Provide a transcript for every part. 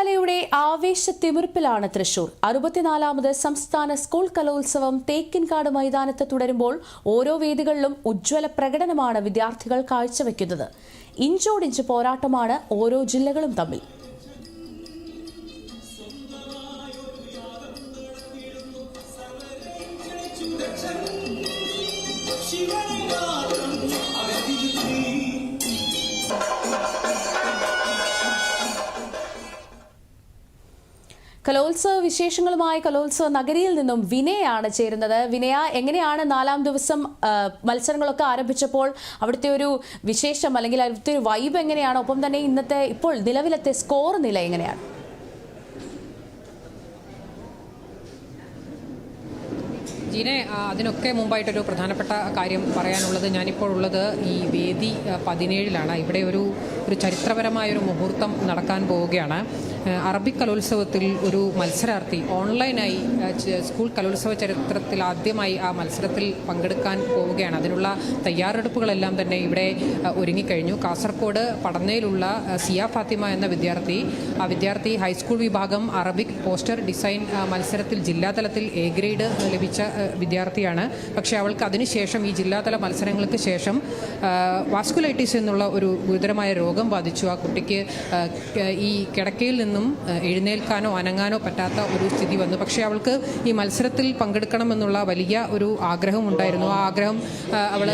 കലയുടെ ആവേശ തിമിർപ്പിലാണ് തൃശൂർ. അറുപത്തിനാലാമത് സംസ്ഥാന സ്കൂൾ കലോത്സവം തേക്കിൻകാട് മൈതാനത്ത് തുടരുമ്പോൾ ഓരോ വേദികളിലും ഉജ്ജ്വല പ്രകടനമാണ് വിദ്യാർത്ഥികൾ കാഴ്ചവെക്കുന്നത്. ഇഞ്ചോടിഞ്ച് പോരാട്ടമാണ് ഓരോ ജില്ലകളും തമ്മിൽ. കലോത്സവ വിശേഷങ്ങളുമായി കലോത്സവ നഗരിയിൽ നിന്നും വിനയാണ് ചേരുന്നത്. വിനയ എങ്ങനെയാണ് നാലാം ദിവസം മത്സരങ്ങളൊക്കെ ആരംഭിച്ചപ്പോൾ അവിടുത്തെ ഒരു വിശേഷം അല്ലെങ്കിൽ അവിടുത്തെ ഒരു വൈബ് എങ്ങനെയാണ്? ഒപ്പം തന്നെ ഇന്നത്തെ ഇപ്പോൾ നിലവിലത്തെ സ്കോർ നില എങ്ങനെയാണ്? ജീനെ അതിനൊക്കെ മുമ്പായിട്ടൊരു പ്രധാനപ്പെട്ട കാര്യം പറയാനുള്ളത് ഞാനിപ്പോൾ ഉള്ളത് ഈ വേദി പതിനേഴിലാണ്. ഇവിടെ ഒരു ഒരു ചരിത്രപരമായൊരു മുഹൂർത്തം നടക്കാൻ പോവുകയാണ്. അറബി അറബിക് കലോത്സവത്തിൽ ഒരു മത്സരാർത്ഥി ഓൺലൈനായി സ്കൂൾ കലോത്സവ ചരിത്രത്തിൽ ആദ്യമായി ആ മത്സരത്തിൽ പങ്കെടുക്കാൻ പോവുകയാണ്. അതിനുള്ള തയ്യാറെടുപ്പുകളെല്ലാം തന്നെ ഇവിടെ ഒരുങ്ങിക്കഴിഞ്ഞു. കാസർഗോഡ് പടന്നയിലുള്ള സിയ ഫാത്തിമ എന്ന വിദ്യാർത്ഥി ആ വിദ്യാർത്ഥി ഹൈസ്കൂൾ വിഭാഗം അറബിക് പോസ്റ്റർ ഡിസൈൻ മത്സരത്തിൽ ജില്ലാതലത്തിൽ എ ഗ്രേഡ് ലഭിച്ച വിദ്യാർത്ഥിയാണ്. പക്ഷേ അവൾക്ക് അതിനുശേഷം ഈ ജില്ലാതല മത്സരങ്ങൾക്ക് ശേഷം വാസ്കുലൈറ്റിസ് എന്നുള്ള ഒരു ഗുരുതരമായ രോഗം ബാധിച്ചു. ആ കുട്ടിക്ക് ഈ കിടക്കയിൽ നിന്നും എഴുന്നേൽക്കാനോ അനങ്ങാനോ പറ്റാത്ത ഒരു സ്ഥിതി വന്നു. പക്ഷേ അവൾക്ക് ഈ മത്സരത്തിൽ പങ്കെടുക്കണമെന്നുള്ള വലിയ ഒരു ആഗ്രഹം ഉണ്ടായിരുന്നു. ആ ആഗ്രഹം അവൾ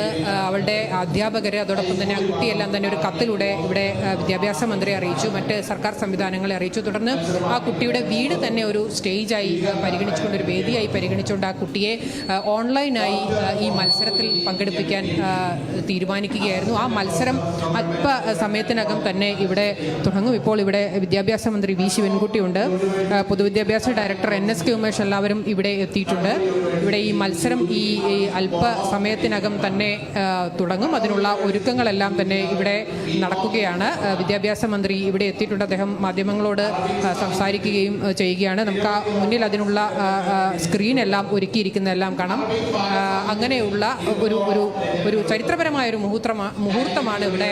അവളുടെ അധ്യാപകരെ അതോടൊപ്പം തന്നെ ആ കുട്ടിയെല്ലാം തന്നെ ഒരു കത്തിലൂടെ ഇവിടെ വിദ്യാഭ്യാസ മന്ത്രി അറിയിച്ചു മറ്റ് സർക്കാർ സംവിധാനങ്ങളെ അറിയിച്ചു. തുടർന്ന് ആ കുട്ടിയുടെ വീട് തന്നെ ഒരു സ്റ്റേജായി പരിഗണിച്ചുകൊണ്ട് ഒരു വേദിയായി പരിഗണിച്ചുകൊണ്ട് ആ കുട്ടിയെ ഓൺലൈനായി ഈ മത്സരത്തിൽ പങ്കെടുപ്പിക്കാൻ തീരുമാനിക്കുകയായിരുന്നു. ആ മത്സരം അല്പ സമയത്തിനകം തന്നെ ഇവിടെ തുടങ്ങും. ഇപ്പോൾ ഇവിടെ വിദ്യാഭ്യാസ മന്ത്രി വി ശിവൻകുട്ടിയുണ്ട്. പൊതുവിദ്യാഭ്യാസ director N S K Umesh എല്ലാവരും ഇവിടെ എത്തിയിട്ടുണ്ട്. ഇവിടെ ഈ മത്സരം ഈ അല്പ സമയത്തിനകം തന്നെ തുടങ്ങും. അതിനുള്ള ഒരുക്കങ്ങളെല്ലാം തന്നെ ഇവിടെ നടക്കുകയാണ്. വിദ്യാഭ്യാസ മന്ത്രി ഇവിടെ എത്തിയിട്ടുണ്ട്. അദ്ദേഹം മാധ്യമങ്ങളോട് സംസാരിക്കുകയും ചെയ്യുകയാണ്. നമുക്ക് ആ മുന്നിൽ അതിനുള്ള സ്ക്രീനെല്ലാം ആ, ഒരുക്കിയിരിക്കുന്നതെല്ലാം കാണാം. അങ്ങനെയുള്ള ഒരു ഒരു ഒരു ചരിത്രപരമായ ഒരു മുഹൂർത്തമാ മുഹൂർത്തമാണ് ഇവിടെ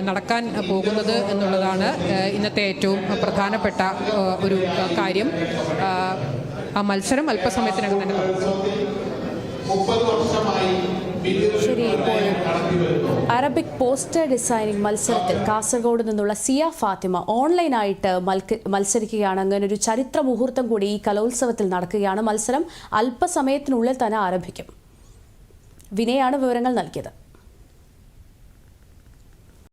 നടക്കാൻ പോകുന്നത് എന്നുള്ളതാണ് ഇന്നത്തെ ഏറ്റവും പ്രധാനപ്പെട്ട ഒരു കാര്യം. ആ, മത്സരം അല്പസമയത്തിനകം തന്നെ അറബിക് പോസ്റ്റർ ഡിസൈനിങ് മത്സരത്തിൽ കാസർഗോഡ് നിന്നുള്ള സിയ ഫാത്തിമ ഓൺലൈനായിട്ട് മത്സരിക്കുകയാണ്. അങ്ങനെ ഒരു ചരിത്ര മുഹൂർത്തം കൂടി ഈ കലോത്സവത്തിൽ നടക്കുകയാണ് മത്സരം. അല്പസമയത്തിനുള്ളിൽ തന്നെ ആരംഭിക്കും. വിനയാണ് വിവരങ്ങൾ നൽകിയത്.